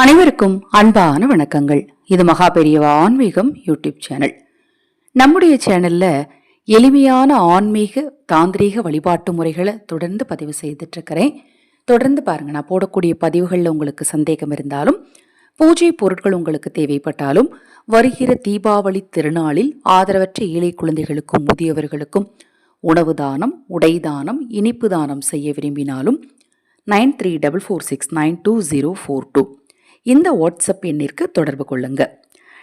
அனைவருக்கும் அன்பான வணக்கங்கள். இது மகா பெரியவா ஆன்மீகம் யூடியூப் சேனல். நம்முடைய சேனல்ல எளிமையான ஆன்மீக தாந்திரீக வழிபாட்டு முறைகளை தொடர்ந்து பதிவு செய்துட்டு இருக்கிறேன் தொடர்ந்து பாருங்க நான் போடக்கூடிய பதிவுகளில் உங்களுக்கு சந்தேகம் இருந்தாலும் பூஜை பொருட்கள் உங்களுக்கு தேவைப்பட்டாலும் வருகிற தீபாவளி திருநாளில் ஆதரவற்ற ஏழை குழந்தைகளுக்கும் முதியவர்களுக்கும் உணவு தானம் உடை தானம் இனிப்பு தானம் செய்ய விரும்பினாலும் nine three double four six nine two zero four two. இந்த வாட்ஸ்அப் எண்ணிற்கு தொடர்பு கொள்ளுங்க.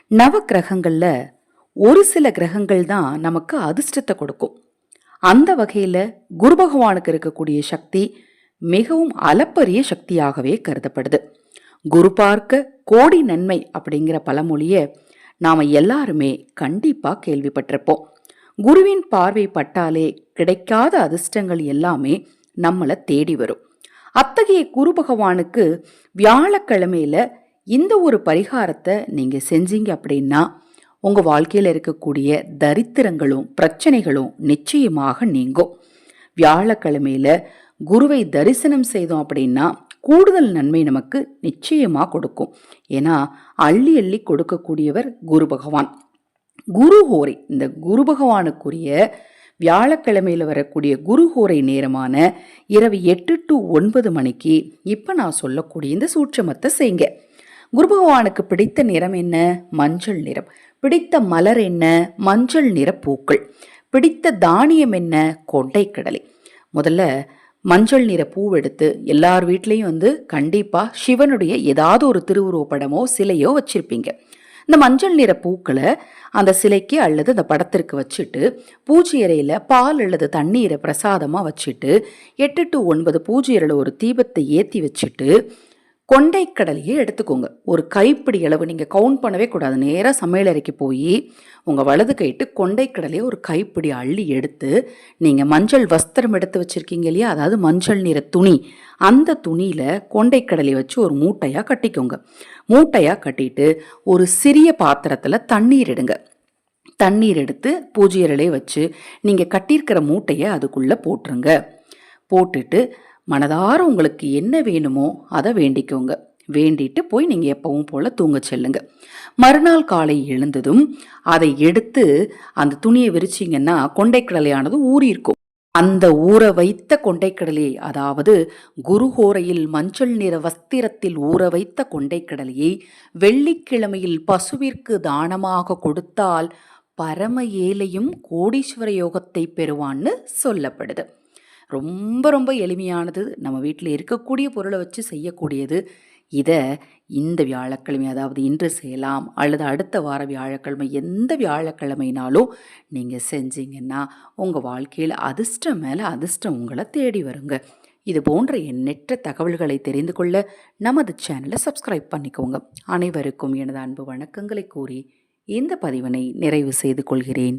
நவ கிரகங்களில் ஒரு சில கிரகங்கள் தான் நமக்கு அதிர்ஷ்டத்தை கொடுக்கும். அந்த வகையில் குரு பகவானுக்கு இருக்கக்கூடிய சக்தி மிகவும் அளப்பரிய சக்தியாகவே கருதப்படுது. குரு பார்க்க கோடி நன்மை அப்படிங்கிற பழமொழியை நாம் எல்லாருமே கண்டிப்பாக கேள்விப்பட்டிருப்போம். குருவின் பார்வை பட்டாலே கிடைக்காத அதிர்ஷ்டங்கள் எல்லாமே நம்மளை தேடி வரும். அத்தகைய குரு பகவானுக்கு வியாழக்கிழமையில இந்த ஒரு பரிகாரத்தை நீங்க செஞ்சீங்க அப்படின்னா உங்க வாழ்க்கையில இருக்கக்கூடிய தரித்திரங்களும் பிரச்சனைகளும் நிச்சயமாக நீங்கும். வியாழக்கிழமையில குருவை தரிசனம் செய்தோம் அப்படின்னா கூடுதல் நன்மை நமக்கு நிச்சயமா கொடுக்கும். ஏன்னா அள்ளி அள்ளி கொடுக்கக்கூடியவர் குரு பகவான். குரு ஹோரை இந்த குரு பகவானுக்குரிய வியாழக்கிழமையில் வரக்கூடிய குருஹோரை நேரமான இரவு எட்டு டு ஒன்பது மணிக்கு இப்போ நான் சொல்லக்கூடிய இந்த சூட்சமத்தை செய்யுங்க. குரு பகவானுக்கு பிடித்த நிறம் என்ன? மஞ்சள் நிறம். பிடித்த மலர் என்ன? மஞ்சள் நிற பூக்கள். பிடித்த தானியம் என்ன? கொண்டைக்கடலை முதல்ல மஞ்சள் நிற பூவெடுத்து எல்லார் வீட்லேயும் வந்து கண்டிப்பாக சிவனுடைய ஏதாவது ஒரு திருவுருவ படமோ சிலையோ வச்சிருப்பீங்க. இந்த மஞ்சள் நிற பூக்களை அந்த சிலைக்கு அல்லது அந்த படத்திற்கு வச்சுட்டு பூஜை அறையில் பால் அல்லது தண்ணீரை பிரசாதமாக வச்சுட்டு எட்டு டு ஒன்பது பூஜை அறையில் ஒரு தீபத்தை ஏற்றி வச்சுட்டு கொண்டைக்கடலையே எடுத்துக்கோங்க. ஒரு கைப்பிடி அளவு நீங்கள் கவுண்ட் பண்ணவே கூடாது. நேராக சமையலறைக்கு போய் உங்கள் வலது கைட்டு கொண்டைக்கடலையே ஒரு கைப்பிடி அள்ளி எடுத்து நீங்கள் மஞ்சள் வஸ்திரம் எடுத்து வச்சுருக்கீங்க இல்லையா? அதாவது மஞ்சள் நிற துணி. அந்த துணியில் கொண்டைக்கடலையை வச்சு ஒரு மூட்டையாக கட்டிக்கோங்க. மூட்டையாக கட்டிட்டு ஒரு சிறிய பாத்திரத்தில் தண்ணீர் எடுங்க. தண்ணீர் எடுத்து பூஜையரலே வச்சு நீங்கள் கட்டியிருக்கிற மூட்டையை அதுக்குள்ளே போட்டுருங்க. போட்டுட்டு மனதார உங்களுக்கு என்ன வேணுமோ அதை வேண்டிக்கோங்க. வேண்டிட்டு போய் நீங்கள் எப்பவும் போல் தூங்க செல்லுங்க. மறுநாள் காலை எழுந்ததும் அதை எடுத்து அந்த துணியை விரிச்சிங்கன்னா கொண்டைக்கடலையானது ஊறியிருக்கும். அந்த ஊற வைத்த கொண்டைக்கடலையை அதாவது குருஹோரையில் மஞ்சள் நிற வஸ்திரத்தில் ஊற வைத்த கொண்டைக்கடலையை வெள்ளிக்கிழமையில் பசுவிற்கு தானமாக கொடுத்தால் பரம ஏழையும் கோடீஸ்வர யோகத்தை பெறுவான்னு சொல்லப்படுது. ரொம்ப ரொம்ப எளிமையானது. நம்ம வீட்டில் இருக்கக்கூடிய பொருளை வச்சு செய்யக்கூடியது. இதை இந்த வியாழக்கிழமை அதாவது இன்று செய்யலாம் அல்லது அடுத்த வார வியாழக்கிழமை எந்த வியாழக்கிழமைனாலும் நீங்கள் செஞ்சீங்கன்னா உங்கள் வாழ்க்கையில் அதிர்ஷ்டம் மேலே அதிர்ஷ்டம் உங்களை தேடி வருங்க. இது போன்ற எண்ணற்ற தகவல்களை தெரிந்து கொள்ள நமது சேனலை சப்ஸ்கிரைப் பண்ணிக்கோங்க. அனைவருக்கும் எனது அன்பு வணக்கங்களை கூறி இந்த பதிவினை நிறைவு செய்து கொள்கிறேன்.